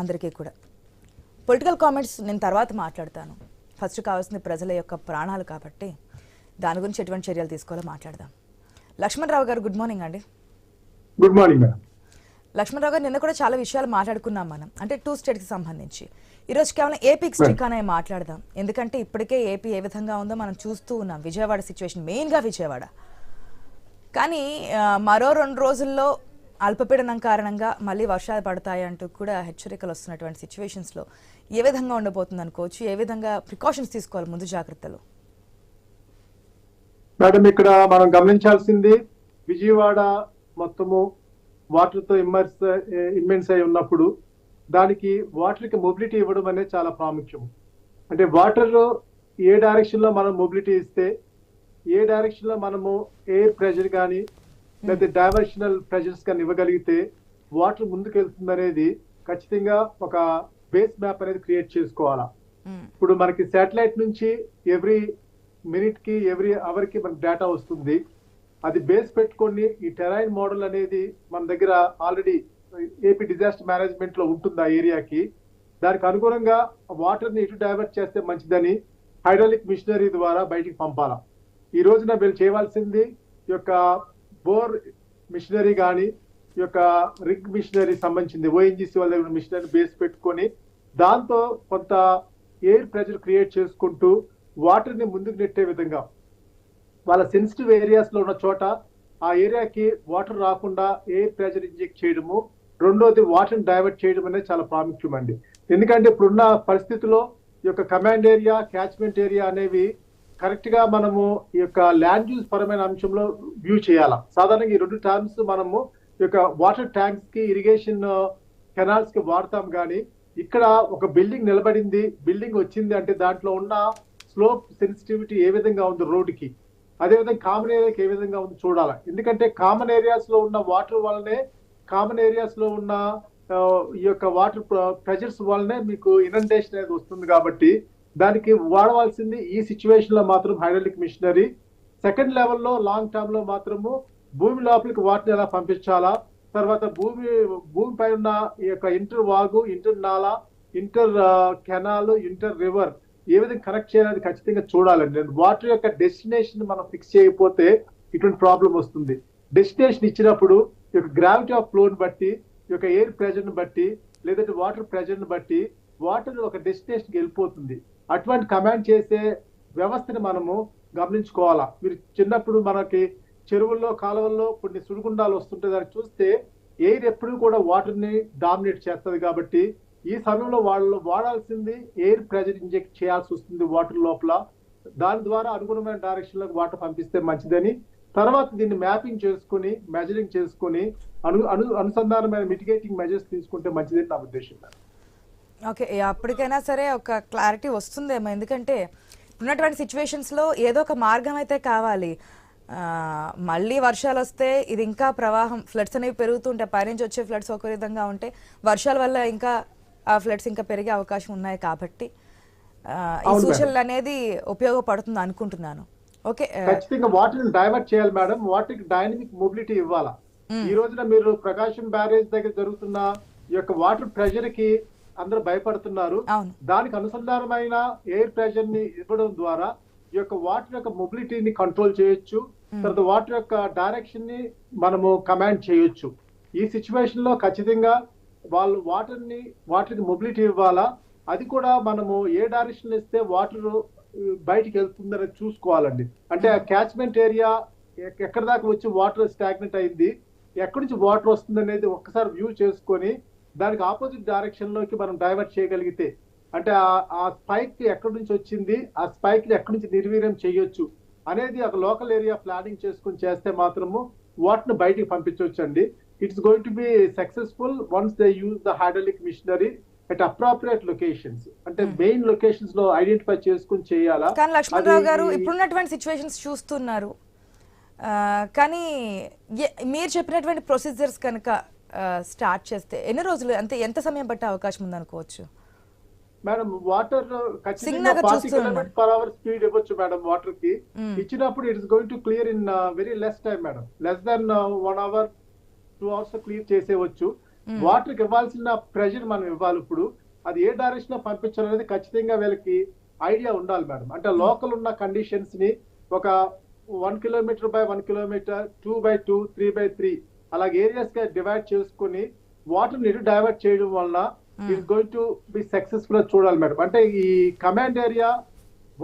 అందరికీ కూడా. Political comments నేను తర్వాత మాట్లాడతాను. ఫస్ట్ కావాల్సింది ప్రజల యొక్క ప్రాణాలు కాబట్టి దాని గురించి ఎటువంటి చర్యలు తీసుకోవాలో మాట్లాడదాం. లక్ష్మణరావు గారు గుడ్ మార్నింగ్ అండి. Good morning madam Lakshmanarao garu నిన్న కూడా చాలా విషయాలు మాట్లాడుకున్నాం మనం. అంటే టూ స్టేట్స్కి సంబంధించి. ఈరోజు కేవలం ఏపీకి స్టిక్ అనే మాట్లాడదాం. ఎందుకంటే ఇప్పటికే ఏపీ ఏ విధంగా ఉందో మనం చూస్తూ ఉన్నాం. విజయవాడ సిచ్యువేషన్ మెయిన్గా విజయవాడ. కానీ మరో రెండు రోజుల్లో అల్పపీడనం కారణంగా మళ్ళీ వర్షాలు పడతాయి అంటూ కూడా హెచ్చరికలు వస్తున్నటువంటి సిచ్యువేషన్స్లో ఏ విధంగా ఉండబోతుంది అనుకోవచ్చు ఏ విధంగా ప్రికాషన్స్ తీసుకోవాలి ముందు జాగ్రత్తలు? మేడం ఇక్కడ మనం గమనించాల్సింది విజయవాడ మొత్తము వాటర్తో ఇమ్మర్స్ ఇమ్మెన్స్ అయి ఉన్నప్పుడు దానికి వాటర్కి మొబిలిటీ ఇవ్వడం అనేది చాలా ప్రాముఖ్యం అంటే వాటర్ ఏ డైరెక్షన్లో మనం మొబిలిటీ ఇస్తే ఏ డైరెక్షన్లో మనము ఎయిర్ ప్రెషర్ కానీ లేదా డైవర్షనల్ ప్రెషర్స్ కానీ ఇవ్వగలిగితే వాటర్ ముందుకు వెళ్తుంది అనేది ఖచ్చితంగా ఒక బేస్ మ్యాప్ అనేది క్రియేట్ చేసుకోవాలా. మ్మ్. ఇప్పుడు మనకి శాటిలైట్ నుంచి ఎవ్రీ మినిట్కి ఎవ్రీ అవర్కి మనకి డేటా వస్తుంది. అది బేస్ పెట్టుకొని ఈ టెరైన్ మోడల్ అనేది మన దగ్గర ఆల్రెడీ ఏపీ డిజాస్టర్ మేనేజ్మెంట్లో ఉంటుంది ఆ ఏరియాకి దానికి అనుగుణంగా వాటర్ని ఇటు డైవర్ట్ చేస్తే మంచిదని హైడ్రాలిక్ మిషనరీ ద్వారా బయటికి పంపాలా. ఈ రోజున వీళ్ళు చేయవలసింది ఈ యొక్క బోర్ మిషనరీ కానీ ఈ యొక్క రిగ్ మిషనరీ సంబంధించింది ఓఎన్జీసీ వాళ్ళ దగ్గర మిషనరీ బేస్ పెట్టుకొని దాంతో కొంత ఎయిర్ ప్రెషర్ క్రియేట్ చేసుకుంటూ వాటర్ని ముందుకు నెట్టే విధంగా. వాళ్ళ సెన్సిటివ్ ఏరియాస్లో ఉన్న చోట ఆ ఏరియాకి వాటర్ రాకుండా ఎయిర్ ప్రెషర్ ఇంజెక్ట్ చేయడము రెండోది వాటర్ని డైవర్ట్ చేయడం అనేది చాలా ప్రాముఖ్యం అండి ఎందుకంటే ఇప్పుడున్న పరిస్థితిలో ఈ యొక్క కమాండ్ ఏరియా క్యాచ్మెంట్ ఏరియా అనేవి కరెక్ట్గా మనము ఈ యొక్క ల్యాండ్ యూజ్ పరమైన అంశంలో వ్యూ చేయాలా? సాధారణంగా ఈ రెండు టర్మ్స్ మనము ఈ యొక్క వాటర్ ట్యాంక్స్కి ఇరిగేషన్ కెనాల్స్ uh, కి వాడతాం కానీ ఇక్కడ ఒక బిల్డింగ్ నిలబడింది బిల్డింగ్ వచ్చింది అంటే దాంట్లో ఉన్న స్లోప్ సెన్సిటివిటీ ఏ విధంగా ఉంది రోడ్డుకి? అదేవిధంగా కామన్ ఏరియాకి ఏ విధంగా ఉంది చూడాలి? ఎందుకంటే కామన్ ఏరియాస్లో ఉన్న వాటర్ వల్లనే కామన్ ఏరియాస్లో ఉన్న uh, ఈ యొక్క వాటర్ ప్రెజర్స్ uh, వల్లనే మీకు ఇనండేషన్ అనేది వస్తుంది కాబట్టి దానికి వాడవలసింది ఈ సిచ్యువేషన్లో మాత్రం హైడ్రాలిక్ మిషనరీ. సెకండ్ లెవెల్లో లాంగ్ టర్మ్లో మాత్రము భూమి లోపలికి వాటిని ఎలా పంపించాలా? తర్వాత భూమి భూమిపై ఉన్న ఈ యొక్క ఇంటర్ వాగు ఇంటర్ నాలా ఇంటర్ కెనాల్ ఇంటర్ రివర్ ఏ విధంగా కనెక్ట్ చేయాలని ఖచ్చితంగా చూడాలండి. వాటర్ యొక్క డెస్టినేషన్ మనం ఫిక్స్ చేయకపోతే ఇటువంటి ప్రాబ్లం వస్తుంది. డెస్టినేషన్ ఇచ్చినప్పుడు ఈ యొక్క గ్రావిటీ ఆఫ్ ఫ్లోని బట్టి ఈ యొక్క ఎయిర్ ప్రెజర్ని బట్టి లేదంటే వాటర్ ప్రెజర్ని బట్టి వాటర్ ఒక డెస్టినేషన్కి వెళ్ళిపోతుంది. అటువంటి కమాండ్ చేసే వ్యవస్థని మనము గమనించుకోవాలా? మీరు చిన్నప్పుడు మనకి చెరువుల్లో కాలువల్లో కొన్ని సుడిగుండాలు వస్తుంటే దాన్ని చూస్తే ఎయిర్ ఎప్పుడు కూడా వాటర్ని డామినేట్ చేస్తుంది కాబట్టి ఈ సమయంలో వాళ్ళు వాడాల్సింది ఎయిర్ ప్రెజర్ ఇంజెక్ట్ చేయాల్సి వస్తుంది వాటర్ లోపల. దాని ద్వారా అనుగుణమైన డైరెక్షన్లోకి వాటర్ పంపిస్తే మంచిదని. తర్వాత దీన్ని మ్యాపింగ్ చేసుకుని మెజరింగ్ చేసుకుని అను అను అనుసంధానమైన మిటిగేటింగ్ మెజర్స్ తీసుకుంటే మంచిదని నా ఉద్దేశం. ఓకే అప్పటికైనా సరే ఒక క్లారిటీ వస్తుందేమో. ఎందుకంటే ఉన్నటువంటి సిచ్యువేషన్స్లో ఏదో ఒక మార్గం అయితే కావాలి. మళ్ళీ వర్షాలు వస్తే ఇది ఇంకా ప్రవాహం ఫ్లడ్స్ అనేవి పెరుగుతుంటే పైనుంచి వచ్చే ఫ్లడ్స్ ఒక విధంగా ఉంటే వర్షాల వల్ల ఇంకా ఆ ఫ్లడ్స్ ఇంకా పెరిగే అవకాశం ఉన్నాయి కాబట్టి ఈ. సూచనలు అనేది ఉపయోగపడుతుంది అనుకుంటున్నాను. ఓకే ఖచ్చితంగా డైవర్ట్ చేయాలి మేడం. వాటికి డైనమిక్ మొబిలిటీ ఇవ్వాలా? ఈ రోజున మీరు ప్రకాశం బ్యారేజ్ దగ్గర జరుగుతున్న ఈ యొక్క వాటర్ ప్రెషర్కి అందరూ భయపడుతున్నారు. దానికి అనుసంధానమైన ఎయిర్ ప్రెషర్ని ఇవ్వడం ద్వారా ఈ యొక్క వాటర్ యొక్క మొబిలిటీని కంట్రోల్ చేయొచ్చు. తర్వాత వాటర్ యొక్క డైరెక్షన్ని మనము కమాండ్ చేయొచ్చు. ఈ సిచ్యువేషన్లో ఖచ్చితంగా వాళ్ళు వాటర్ని వాటర్కి మొబిలిటీ ఇవ్వాలా? అది కూడా మనము ఏ డైరెక్షన్ ఇస్తే వాటర్ బయటికి వెళ్తుందని చూసుకోవాలండి. అంటే ఆ క్యాచ్మెంట్ ఏరియా ఎక్కడి దాకా వచ్చి వాటర్ స్టాగ్నెంట్ అయింది ఎక్కడి నుంచి వాటర్ వస్తుంది అనేది ఒక్కసారి వ్యూ చేసుకొని దానికి ఆపోజిట్ డైరెక్షన్లోకి మనం డైవర్ట్ చేయగలిగితే అంటే ఆ- స్పైక్ ఎక్కడి నుంచి వచ్చింది ఆ స్పైక్ని ఎక్కడి నుంచి నిర్వీర్యం చేయొచ్చు అనేది ఒక లోకల్ ఏరియా ప్లానింగ్ చేసుకుని చేస్తే మాత్రము వాటిని బయటికి పంపించవచ్చు అండి it's going to be successful once they use the hydraulic machinery at appropriate locations అంటే మెయిన్ లొకేషన్స్లో ఐడెంటిఫై చేసుకుని చేయాలా? కానీ లక్ష్మణరావు గారు ఇప్పుడున్నటువంటి సిచ్యువేషన్స్ చూస్తున్నారు. కానీ మీరు చెప్పినటువంటి ప్రొసీజర్స్ కనుక స్టార్ట్ చేస్తే ఎన్ని రోజులు అంటే ఎంత సమయం పట్టే అవకాశం ఉందనుకోవచ్చు? Madam water per hour speed ఇవ్వచ్చు మేడం వాటర్కి. మ్మ్. ఇచ్చినప్పుడు it's going to clear in very less time madam. Less than one hour two hours clear చేసేవచ్చు. వాటర్కి ఇవ్వాల్సిన ప్రెషర్ మనం ఇవ్వాలి ఇప్పుడు. అది ఏ డైరెక్షన్లో పంపించాలనేది ఖచ్చితంగా వీళ్ళకి ఐడియా ఉండాలి మేడం. అంటే లోకల్ ఉన్న కండిషన్స్ని ఒక one kilometre by one kilometre two by two three by three అలాగే ఏరియాస్గా డివైడ్ చేసుకుని వాటర్ని డైవర్ట్ చేయడం వలన it's going to be successful చూడాలి మేడం. అంటే ఈ కమాండ్ ఏరియా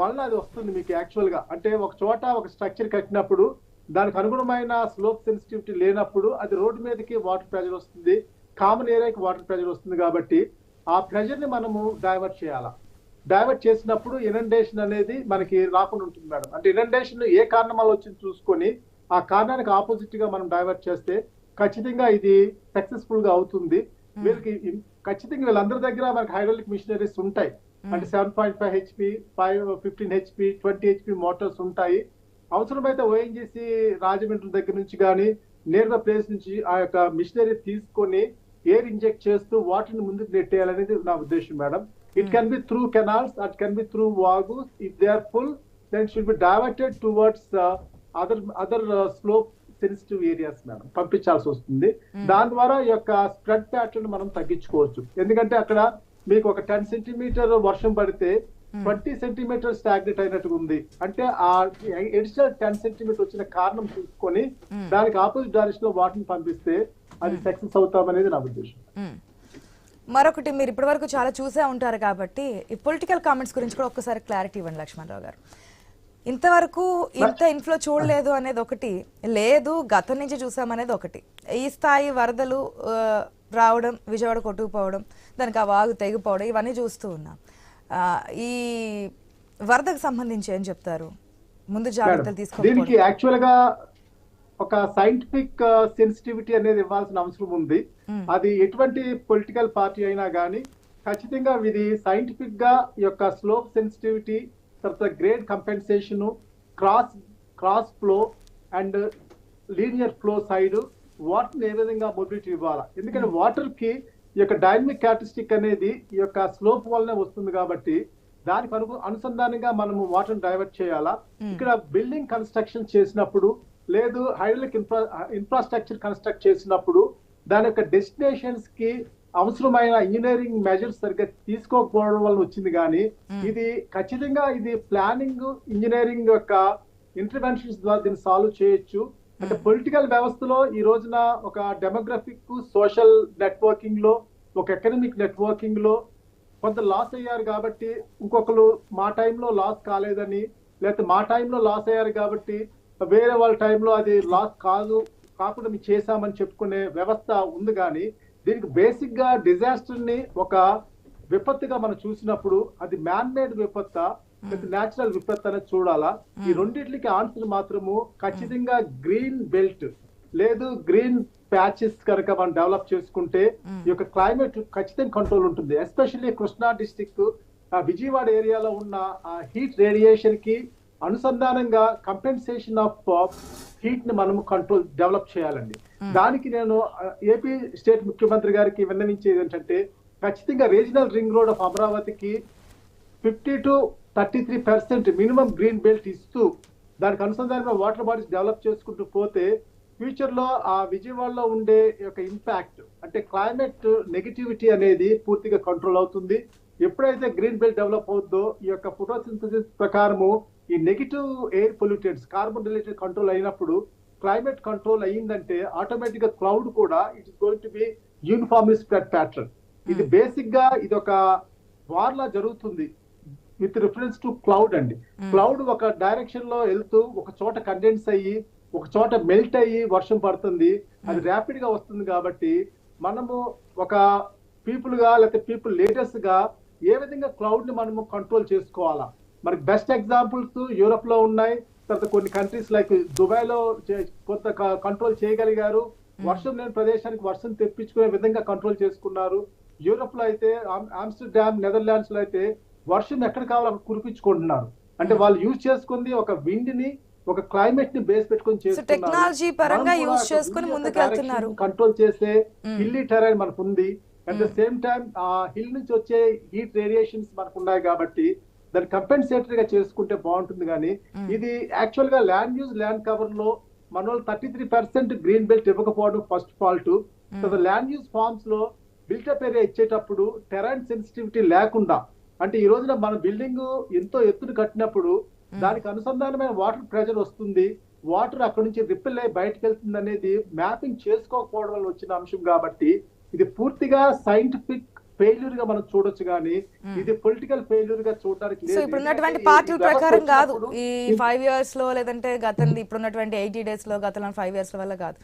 వలన అది వస్తుంది మీకు యాక్చువల్గా. అంటే ఒక చోట ఒక స్ట్రక్చర్ కట్టినప్పుడు దానికి అనుగుణమైన స్లోప్ సెన్సిటివిటీ లేనప్పుడు అది రోడ్డు మీదకి వాటర్ ప్రెజర్ వస్తుంది. కామన్ ఏరియాకి వాటర్ ప్రెజర్ వస్తుంది కాబట్టి ఆ ప్రెజర్ని మనము డైవర్ట్ చేయాలా? డైవర్ట్ చేసినప్పుడు ఇనండేషన్ అనేది మనకి రాకుండా ఉంటుంది మేడం. అంటే ఇనండేషన్ ఏ కారణం వల్ల వచ్చింది చూసుకొని ఆ కారణానికి ఆపోజిట్గా మనం డైవర్ట్ చేస్తే ఖచ్చితంగా ఇది సక్సెస్ఫుల్గా అవుతుంది. వీళ్ళకి ఖచ్చితంగా వీళ్ళందరి దగ్గర మనకి హైడ్రాలిక్ మిషనరీస్ ఉంటాయి. అంటే seven point five HP five fifteen HP twenty HP motors ఉంటాయి. అవసరమైతే ఓఎన్జీసీ రాజమండ్రి దగ్గర నుంచి కానీ నేరుగా ప్లేస్ నుంచి ఆ యొక్క మిషనరీ తీసుకొని ఎయిర్ ఇంజెక్ట్ చేస్తూ వాటర్ని ముందుకు నెట్టేయాలనేది నా ఉద్దేశం madam. It can be through canals at can be through వాగుస్ if they are full then should be diverted towards other other slope sensitive areas madam పంపించాల్సి వస్తుంది. దాని ద్వారా ఈ యొక్క స్ప్రెడ్ ప్యాటర్న్ మనం తగ్గించుకోవచ్చు. ఎందుకంటే అక్కడ మీకు ఒక టెన్ సెంటీమీటర్ వర్షం పడితే ట్వంటీ సెంటీమీటర్ స్టాగ్నెట్ అయినట్టుగా ఉంది. అంటే ఆ ఎడిషనల్ టెన్ సెంటీమీటర్ వచ్చిన కారణం చూసుకొని దానికి ఆపోజిట్ డైరెక్షన్లో వాటర్ పంపిస్తే అది సక్సెస్ అవుతామనేది నా ఉద్దేశం. మరొకటి మీరు ఇప్పటివరకు చాలా చూసే ఉంటారు కాబట్టి ఈ పొలిటికల్ కామెంట్స్ గురించి కూడా ఒక్కసారి క్లారిటీ ఇవ్వండి లక్ష్మణరావు గారు. ఇంతవరకు ఇంత ఇన్ఫ్లో చూడలేదు అనేది ఒకటి లేదు గతం నుంచి చూసామనేది ఒకటి. ఈ స్థాయి వరదలు రావడం విజయవాడ కొట్టుకుపోవడం దానికి ఆ వాగు తెగిపోవడం ఇవన్నీ చూస్తూ ఉన్నాం. ఈ వరదకు సంబంధించి ఏం చెప్తారు? ముందు జాగ్రత్తలు దీనికి తీసుకోవాలి యాక్చువల్గా ఒక సైంటిఫిక్ సెన్సిటివిటీ అనేది ఇవ్వాల్సిన అవసరం ఉంది. అది ఎటువంటి పొలిటికల్ పార్టీ అయినా కానీ ఖచ్చితంగా ఇది సైంటిఫిక్గా యొక్క స్లోప్ సెన్సిటివిటీ తర్వాత grade compensation cross cross flow and linear flow side water ఏ విధంగా మొబిలిటీ ఇవ్వాలా? ఎందుకంటే వాటర్కి ఈ యొక్క డైనమిక్ క్యారెక్టరిస్టిక్ అనేది ఈ యొక్క స్లోప్ వల్లనే వస్తుంది కాబట్టి దానికి అను అనుసంధానంగా మనము వాటర్ డైవర్ట్ చేయాలా? ఇక్కడ బిల్డింగ్ కన్స్ట్రక్షన్ చేసినప్పుడు లేదు హైడ్రాలిక్ ఇన్ఫ్రా ఇన్ఫ్రాస్ట్రక్చర్ కన్స్ట్రక్ట్ చేసినప్పుడు దాని యొక్క డెస్టినేషన్స్కి అవసరమైన ఇంజనీరింగ్ మెజర్స్ సరిగ్గా తీసుకోకపోవడం వల్ల వచ్చింది కానీ ఇది ఖచ్చితంగా ఇది ప్లానింగ్ ఇంజనీరింగ్ యొక్క ఇంటర్వెన్షన్స్ ద్వారా దీన్ని సాల్వ్ చేయొచ్చు. అంటే పొలిటికల్ వ్యవస్థలో ఈ రోజున ఒక డెమోగ్రఫిక్ సోషల్ నెట్వర్కింగ్లో ఒక ఎకనమిక్ నెట్వర్కింగ్లో కొంత లాస్ అయ్యారు కాబట్టి ఇంకొకరు మా టైంలో లాస్ కాలేదని లేకపోతే మా టైంలో లాస్ అయ్యారు కాబట్టి వేరే వాళ్ళ టైంలో అది లాస్ కాదు కాకుండా మేము చేశామని చెప్పుకునే వ్యవస్థ ఉంది కానీ దీనికి బేసిక్గా డిజాస్టర్ని ఒక విపత్తుగా మనం చూసినప్పుడు అది మ్యాన్ మేడ్ విపత్త న్యాచురల్ విపత్తు అనేది చూడాలా? ఈ రెండింటికి ఆన్సర్ మాత్రము ఖచ్చితంగా గ్రీన్ బెల్ట్ లేదు గ్రీన్ ప్యాచెస్ కనుక మనం డెవలప్ చేసుకుంటే ఈ యొక్క క్లైమేట్ ఖచ్చితంగా కంట్రోల్ ఉంటుంది. ఎస్పెషల్లీ కృష్ణా డిస్టిక్ విజయవాడ ఏరియాలో ఉన్న హీట్ రేడియేషన్కి అనుసంధానంగా కంపెన్సేషన్ ఆఫ్ హీట్ని మనము కంట్రోల్ డెవలప్ చేయాలండి. దానికి నేను ఏపీ స్టేట్ ముఖ్యమంత్రి గారికి విన్నవించేది ఏంటంటే ఖచ్చితంగా రీజనల్ రింగ్ రోడ్ ఆఫ్ అమరావతికి fifty to thirty three percent minimum green belt ఇస్తూ దానికి అనుసంధానంగా వాటర్ బాడీస్ డెవలప్ చేసుకుంటూ పోతే ఫ్యూచర్లో ఆ విజయవాడలో ఉండే యొక్క ఇంపాక్ట్ అంటే క్లైమేట్ నెగిటివిటీ అనేది పూర్తిగా కంట్రోల్ అవుతుంది. ఎప్పుడైతే గ్రీన్ బెల్ట్ డెవలప్ అవుతుందో ఈ యొక్క ఫోటోసింథసిస్ ప్రకారము ఈ negative air pollutants carbon related control అయినప్పుడు క్లైమేట్ కంట్రోల్ అయ్యిందంటే ఆటోమేటిక్గా క్లౌడ్ కూడా it is going to be uniformly spread pattern ఇది బేసిక్గా ఇది ఒక వార్ లా జరుగుతుంది విత్ రిఫరెన్స్ టు క్లౌడ్ అండి. క్లౌడ్ ఒక డైరెక్షన్లో వెళ్తూ ఒక చోట కండెన్స్ అయ్యి ఒక చోట మెల్ట్ అయ్యి వర్షం పడుతుంది. అది ర్యాపిడ్గా వస్తుంది కాబట్టి మనము ఒక పీపుల్గా లేకపోతే పీపుల్ లీడర్స్గా ఏ విధంగా క్లౌడ్ని మనము కంట్రోల్ చేసుకోవాలా? మనకి బెస్ట్ ఎగ్జాంపుల్స్ యూరోప్లో ఉన్నాయి. తర్వాత కొన్ని కంట్రీస్ లైక్ దుబాయ్లో చే- కొంత కంట్రోల్ చేయగలిగారు. వర్షం లేని ప్రదేశానికి వర్షం తెప్పించుకునే విధంగా కంట్రోల్ చేసుకున్నారు. యూరోప్లో అయితే ఆమ్- ఆమ్స్టర్డామ్ నెదర్లాండ్స్లో అయితే వర్షం ఎక్కడ కావాలో అక్కడ కురిపించుకుంటున్నారు. అంటే వాళ్ళు యూజ్ చేసుకుంది ఒక విండ్ని ఒక క్లైమేట్ని బేస్ పెట్టుకొని technology పరంగా ఒక చేసుకొని wind యొక్క ముందుకు వెళ్తున్నారు. direction కంట్రోల్ చేసే హిల్లీ టెరైన్ మనకు ఉంది అట్ ద సేమ్ టైం ఆ హిల్ నుంచి వచ్చే హీట్ రేడియేషన్స్ మనకు ఉన్నాయి కాబట్టి దాన్ని కంపెన్సేటరీ గా చేసుకుంటే బాగుంటుంది కానీ ఇది యాక్చువల్గా ల్యాండ్ యూజ్ ల్యాండ్ కవర్లో మన వాళ్ళు thirty three percent green belt ఇవ్వకపోవడం ఫస్ట్ ఫాల్ట్ ల్యాండ్ యూస్ ఫార్మ్స్లో బిల్టప్ ఏరియా ఇచ్చేటప్పుడు టెరైన్ సెన్సిటివిటీ లేకుండా అంటే ఈ రోజున మన బిల్డింగ్ ఎంతో ఎత్తున కట్టినప్పుడు దానికి అనుసంధానమైన వాటర్ ప్రెషర్ వస్తుంది. వాటర్ అక్కడ నుంచి రిపిల్ అయ్యి బయటకు వెళ్తుంది అనేది మ్యాపింగ్ చేసుకోకపోవడం వల్ల వచ్చిన అంశం కాబట్టి ఇది పూర్తిగా సైంటిఫిక్ ఫెయిల్యూర్గా మనం చూడొచ్చు కానీ ఇది పొలిటికల్ ఫెయిల్యూర్గా చూడడానికి సో. ఇప్పుడు ఉన్నటువంటి పార్టీల ప్రకారం కాదు ఈ ఫైవ్ ఇయర్స్లో లేదంటే గత ఇప్పుడు ఉన్నటువంటి ఎయిటీ డేస్లో గత ఫైవ్ ఇయర్స్ వల్ల కాదు